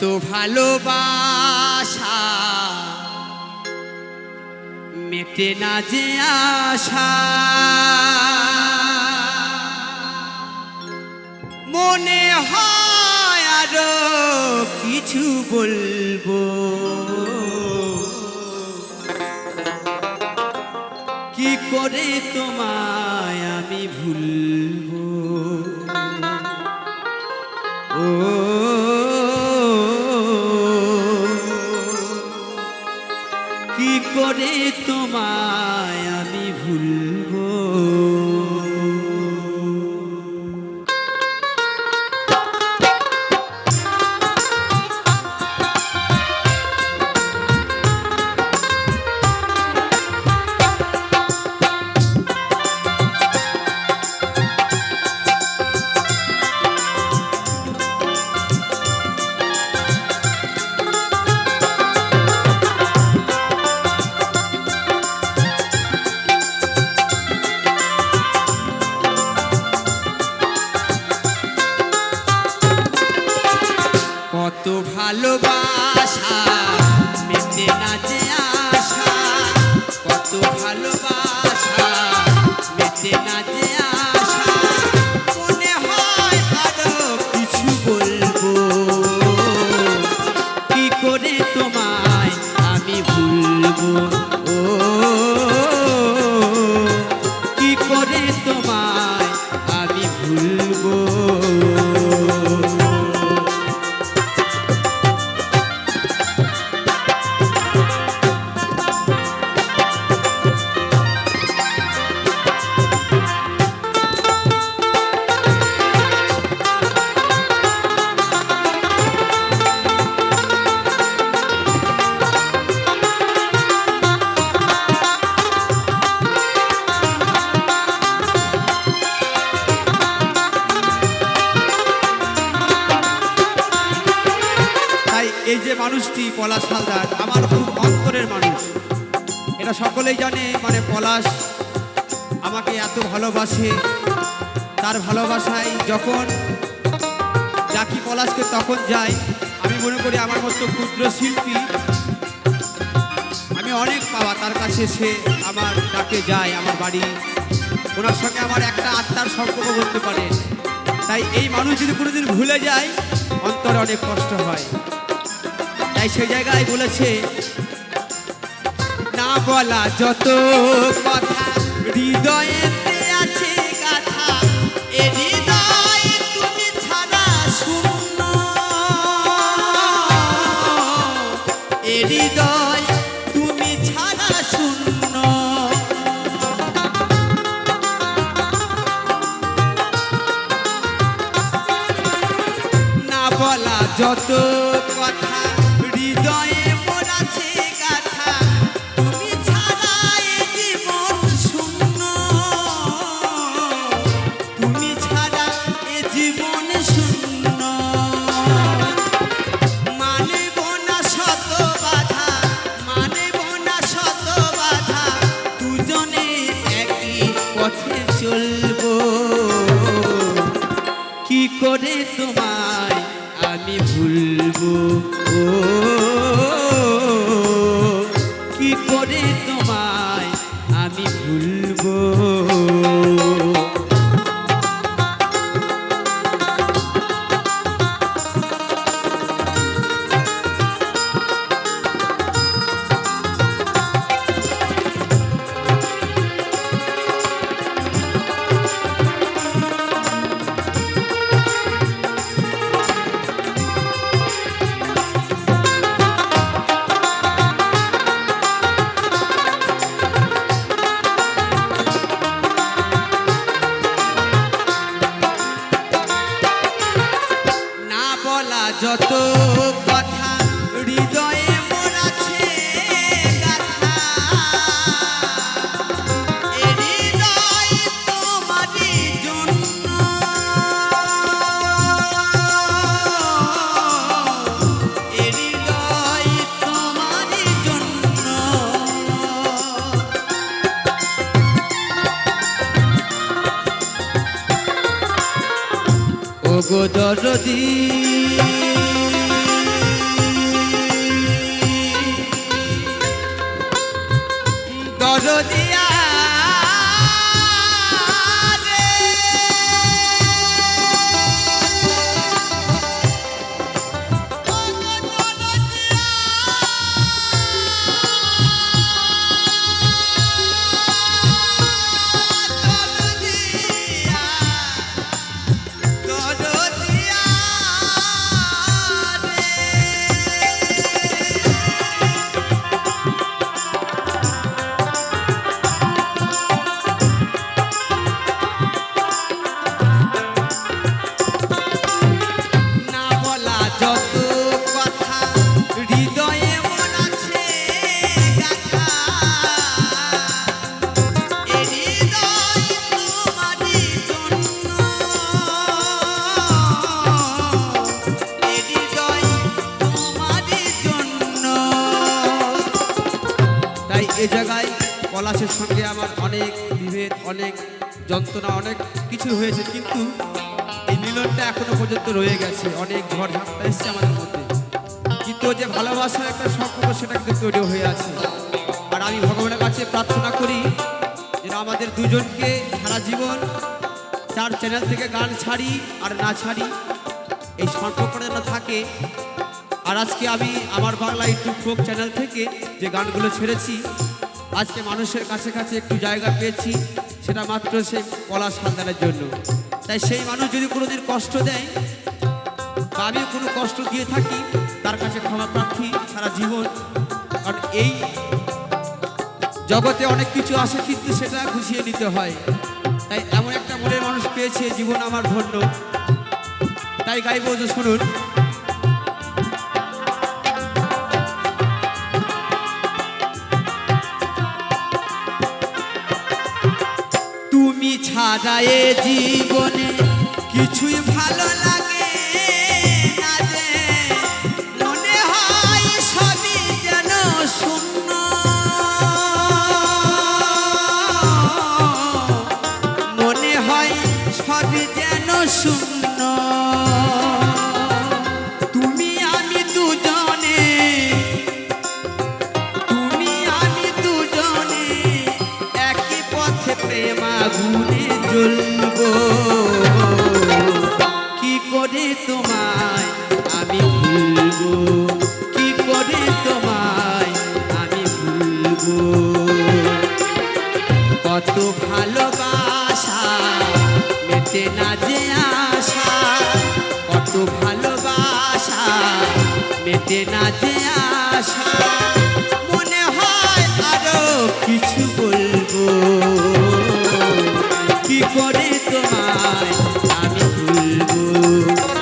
কত ভালোবাসা। মেটে না যে আশা। মনে হয় আরও কিছু বলব। কি করে তোমায় আমি ভুলবো? ও কি ভালোবাসা মেতে না যে আশা কত ভালোবাসা মেতে না যে মানুষটি পলাশ হালদার, আমার খুব অন্তরের মানুষ। এটা সকলেই জানে মানে পলাশ আমাকে এত ভালোবাসে। তার ভালোবাসায় যখন ডাকি পলাশকে তখন যাই, আমি মনে করি আমার মতো ক্ষুদ্র শিল্পী আমি অনেক পাওয়া, তার কাছে সে আমার ডাকে যায় আমার বাড়ি। ওনার সঙ্গে আমার একটা আত্মার সম্পর্ক করতে পারে তাই এই মানুষ যদি কোনোদিন ভুলে যায়, অন্তরে অনেক কষ্ট হয়। তাই সেই জায়গায় বলেছে না বলা যত কথা হৃদয়েতে ও কি করে তোমায় আমি ভুলবো? যত কথা হৃদয়ে মোর আছে গাথা। এ পলাশের সঙ্গে আমার অনেক বিভেদ, অনেক যন্ত্রণা, অনেক কিছু হয়েছে কিন্তু এই মিলনটা এখনও পর্যন্ত রয়ে গেছে। অনেক ঝড় ঝাপটা এসছে আমাদের মধ্যে। কিন্তু যে ভালোবাসার একটা সম্পর্ক সেটা কিন্তু তৈরি হয়ে আছে। আর আমি ভগবানের কাছে প্রার্থনা করি যেন আমাদের দুজনকে সারা জীবন চার চ্যানেল থেকে গান ছাড়ি আর না ছাড়ি, এই সম্পর্কটা যেন থাকে। আর আজকে আমি আমার বাংলা ইউটিউব চ্যানেল থেকে যে গানগুলো ছেড়েছি আজকে মানুষের কাছে কাছে একটু জায়গা পেয়েছি, সেটা মাত্র সেই পলাশ হালদারের জন্য। তাই সেই মানুষ যদি কোনোদিন কষ্ট দেয় বা আমি কোনো কষ্ট দিয়ে থাকি, তার কাছে ক্ষমা প্রার্থী, সারা জীবন। কারণ এই জগতে অনেক কিছু আসে কিন্তু সেটা গুছিয়ে নিতে হয়। তাই এমন একটা মনের মানুষ পেয়েছে, জীবন আমার ধন্য। তাই গাইব শুনুন ছাড়া এ জীবনে কিছুই ভালো লাগে না যে মনে হয় সবই যেন শূন্য। মনে হয় সবই যেন শূন্য। আগুনে জ্বলব। কি করে তোমায় আমি ভুলবো? কি করে তোমায় আমি ভুলবো? কত ভালোবাসা মেটে না যে আশা। কত ভালোবাসা মেটে না যে আশা। মনে হয় আরও কিছু বলব। করে তোমায় আমি ভুলবো।